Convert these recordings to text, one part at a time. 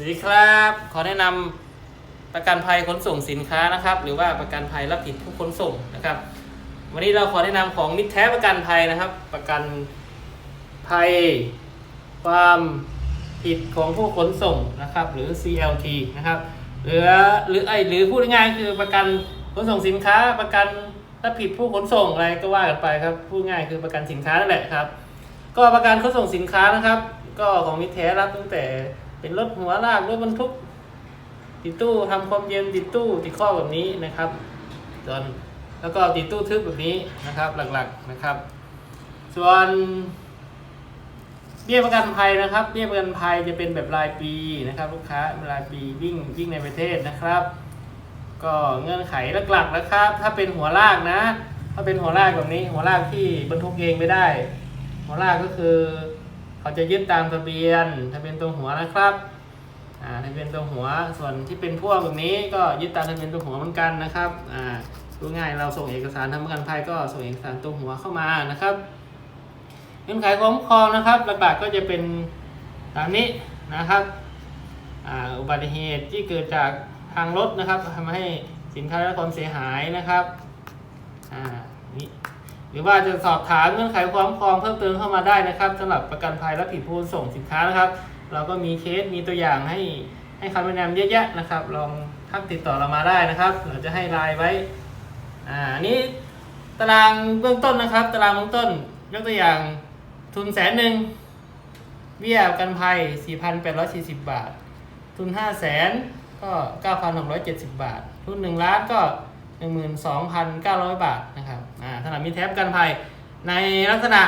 สวัสดีครับ ขอแนะนำประกันภัยขนส่งสินค้านะครับ หรือว่าประกันภัยรับผิดผู้ขนส่งนะครับ วันนี้เราขอแนะนำของมิตรแท้ประกันภัยนะครับ ประกันภัยความผิดของผู้ขนส่งนะครับ หรือ CLT นะครับหรือหรือไอหรือพูดง่ายๆคือประกันขนส่งสินค้า ประกันรับผิดผู้ขนส่งอะไรก็ว่ากันไปครับพูดง่ายคือประกันสินค้านั่นแหละครับ ก็ประกันขนส่งสินค้านะครับ ก็ของมิตรแท้รับตั้งแต่ เป็นรถหัวลากรถบรรทุก ติดตู้ทำความเย็นติดตู้ติดข้อแบบนี้นะครับส่วนแล้วก็ติดตู้ทึบแบบนี้นะครับหลักๆนะครับ ส่วนเบี้ยประกันภัยนะครับเบี้ยประกันภัยจะเป็นแบบรายปีนะครับ ลูกค้ารายปีวิ่งวิ่งในประเทศนะครับ ก็เงื่อนไขหลักๆนะครับ ถ้าเป็นหัวลากนะ ถ้าเป็นหัวลากแบบนี้ หัวลากที่บรรทุกเองไม่ได้ หัวลากก็คือ เขาจะยึดตามทะเบียนทะเบียนตัวหัวนะครับอ่าทะเบียนตัวหัวส่วนที่เป็นพ่วงแบบนี้ก็ยึดตามทะเบียนตัวหัวเหมือนกันนะครับอ่าดูง่ายเราส่งเอกสารทำประกันภัยก็ส่งเอกสารตัวหัวเข้ามานะครับเงื่อนไขคุ้มครองนะครับหลักๆก็จะเป็นตามนี้นะครับอ,อุบัติเหตุที่เกิดจากทางรถนะครับทำให้สินค้าได้รับความเสียหายนะครับ หรือว่าจะสอบถามเงื่อนไขความครองเพิ่มเติมเข้ามาได้นะครับสำหรับประกันภัยและผิดผู้ส่งสินค้านะครับ เราก็มีเคสมีตัวอย่างให้ให้คำแนะนำเยอะแยะนะครับ ลองทักติดต่อเรามาได้นะครับ เราจะให้ไลน์ไว้อ่าอันนี้ตารางเบื้องต้นนะครับ ตารางเบื้องต้น ยกตัวอย่างทุนแสนหนึ่งเบี้ยประกันภัย 4,840 บาท ทุน 5 0 0แสนก็ 9,670 บาท ทุน 1 ล้านก็ 12,900 บาทนะครับอ่าสำหรับมีแท็บกันภัยในลักษณะ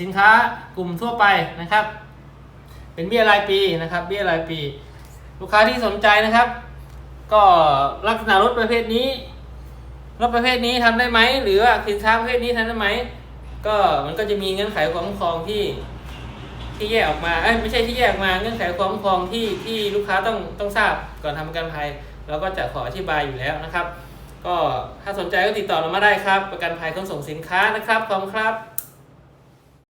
สินค้ากลุ่มทั่วไปนะครับ เป็นเบี้ยรายปีนะครับ เบี้ยรายปี ลูกค้าที่สนใจนะครับ ก็ลักษณะรถประเภทนี้รถประเภทนี้ทำได้ไหมหรือว่าสินค้าประเภทนี้ทำได้ไหมก็มันก็จะมีเงื่อนไขความคุ้มครองที่ ที่แยกออกมาเอ้ยไม่ใช่ที่แยกออกมาเงื่อนไขความคุ้มครองที่ที่ลูกค้าต้องต้องทราบก่อนทำประกันภัยเราก็จะขออธิบายอยู่แล้วนะครับ ก็ถ้าสนใจก็ติดต่อเรามาได้ครับ ประกันภัยขนส่งสินค้านะครับขอบคุณครับ